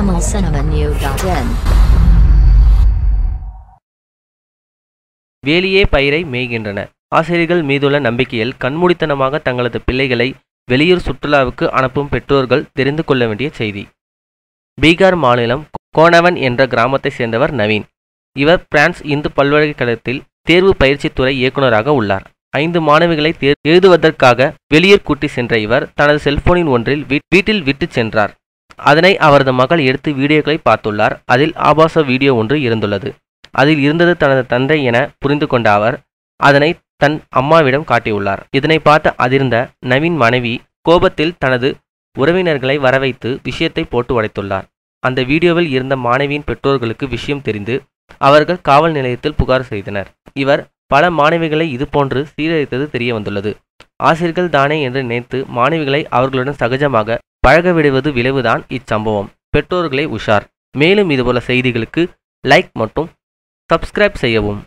tamilcinemanew.in வேலியே பயிரை மேய்கின்றன. ஆசிரியர்கள் மீதுள்ள நம்பிக்கையில் கண்மூடித்தனமாக தங்களது பிள்ளைகளை வெளியூர் சுற்றுலாவுக்கு அனுப்பும் பெற்றோர்கள் தெரிந்து கொள்ள வேண்டிய செய்தி. பீகார் மாநிலம் கோணவன் என்ற கிராமத்தைச் சேர்ந்தவர் நவீன். இவர் பிரான்ஸ் இந்து பல்கலைக்கழகத்தில் தேர்வு பயிற்சித்துறை இயக்குநராக உள்ளார். ஐந்து மாணவிகளை எழுதுவதற்காக வெளியூர் கூட்டி சென்ற இவர் தனது செல்போனின் ஒன்றில் வீட்டில் விட்டுச் சென்றார். அதனை அவரது மகள் எடுத்து வீடியோக்களை பார்த்துள்ளார். அதில் ஆபாச வீடியோ ஒன்று இருந்துள்ளது. அதில் இருந்தது தனது தந்தை என புரிந்து கொண்ட அவர் அதனை தன் அம்மாவிடம் காட்டியுள்ளார். இதனை பார்த்து அதிர்ந்த நவீன் மனைவி கோபத்தில் தனது உறவினர்களை வரவைத்து விஷயத்தை போட்டு உடைத்துள்ளார். அந்த வீடியோவில் இருந்த மாணவியின் பெற்றோர்களுக்கு விஷயம் தெரிந்து அவர்கள் காவல் நிலையத்தில் புகார் செய்தனர். இவர் பல மாணவிகளை இதுபோன்று சீரழித்தது தெரிய வந்துள்ளது. ஆசிரியர்கள் தானே என்று நினைத்து மாணவிகளை அவர்களுடன் சகஜமாக பழக விடுவது விளைவுதான் இச்சம்பவம். பெற்றோர்களே உஷார். மேலும் இதுபோல செய்திகளுக்கு லைக் மற்றும் சப்ஸ்கிரைப் செய்யவும்.